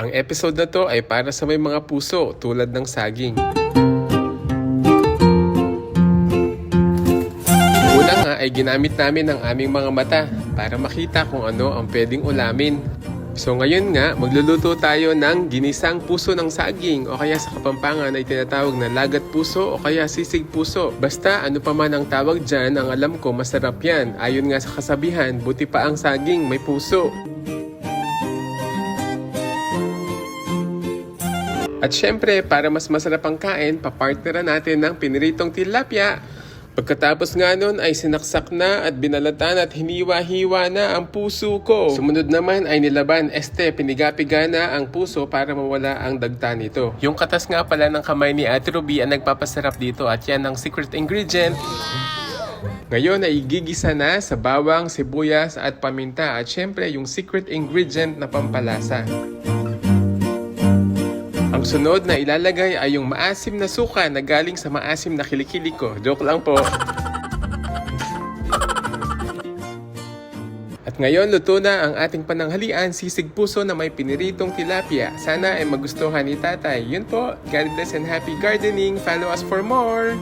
Ang episode na to ay para sa may mga puso tulad ng saging. Una nga ay ginamit namin ang aming mga mata para makita kung ano ang pwedeng ulamin. So ngayon nga, magluluto tayo ng ginisang puso ng saging o kaya sa Kapampangan ay tinatawag na lagat puso o kaya sisig puso. Basta ano pa man ang tawag dyan, ang alam ko masarap yan. Ayon nga sa kasabihan, buti pa ang saging may puso. At syempre, para mas masarap ang kain, papartneran natin ng piniritong tilapia. Pagkatapos nga nun ay sinaksak na at binalatan at hiniwa-hiwa na ang puso ko. Sumunod naman ay nilaban este pinigapiga na ang puso para mawala ang dagta nito. Yung katas nga pala ng kamay ni Ate Ruby ang nagpapasarap dito at yan ang secret ingredient. Ngayon ay gigisa na sa bawang, sibuyas at paminta at syempre yung secret ingredient na pampalasa. Ang sunod na ilalagay ay yung maasim na suka na galing sa maasim na kilikili ko. Joke lang po. At ngayon, luto na ang ating pananghalian, sisig puso na may piniritong tilapia. Sana ay magustuhan ni tatay. Yun po, God bless and happy gardening. Follow us for more!